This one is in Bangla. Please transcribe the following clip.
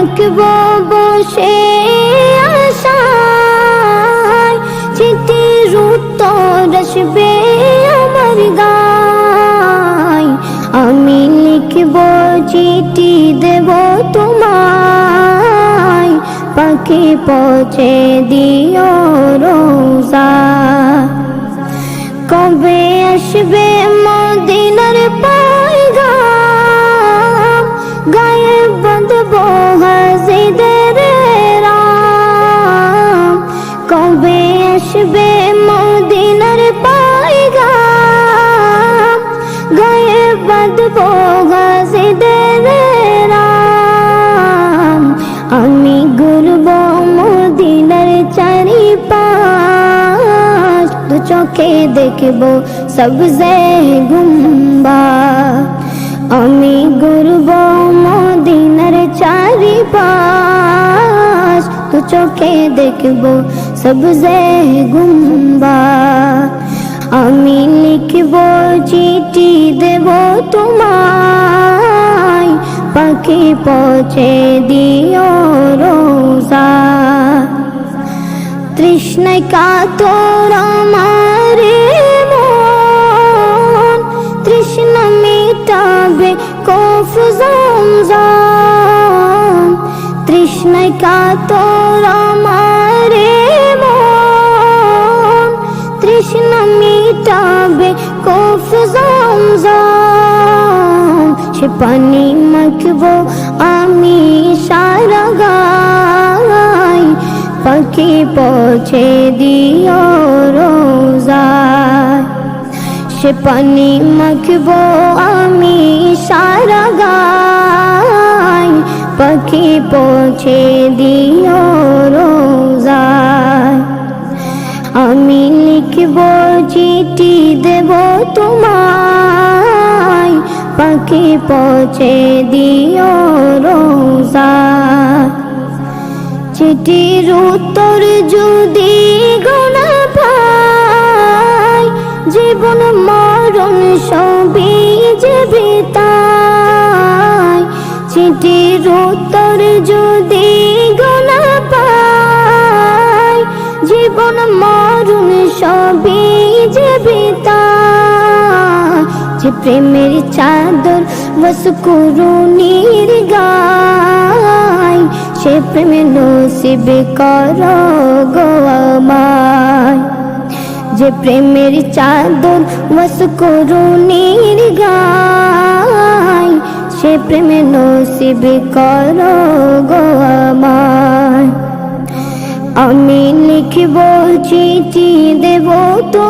তাকব বসে আশায়। চিঠির উত্তর আসবে আমার গায়। আমি লিখব, চিঠি দেব তোমায়। পাখি পৌঁছে দিও রোজা। কবে আসবে মদিনার পায়গাম বাঁধব হাজিদের রাম আমি ঘুরব মদিনার চারি পাশ দু চোখে দেখব সবজে গুম্বা। আমি ঘুরব মদিনার চারি পাশ দু চোখে দেখব সবজে গুম্বা। আমি লিখব পাখি পৌঁছে দিও রোজা। তৃষ্ণায় কাতর আমারে মন তৃষ্ণা মিটাবে কফ জমজম। তৃষ্ণায় কাতর পানি মাখবো আমি সারা গাই পাখি পৌঁছে দিও রোজায়। সে পানি মাখবো আমি সারা গাই পাখি পৌঁছে দিও রোজায়। আমি লিখব চিঠি দেব তোমায়। পাখি পৌঁছে দিও রোজা। চিঠির উত্তর যদি গোনা পাই, জীবন মরণ সবই যে বিতাই। চিঠির উত্তর যদি গোনা পাই, জীবন মরণ সবই যে বিতাই। যে প্রেমের চাদর বস করুণীর গায় সে প্রেমে নসিব কর গো আমায়। যে প্রেমের চাদর বস করুণীর গায় সে প্রেমে নসিব কর গো আমায়। আমি লিখব চিঠি দেব তোমায়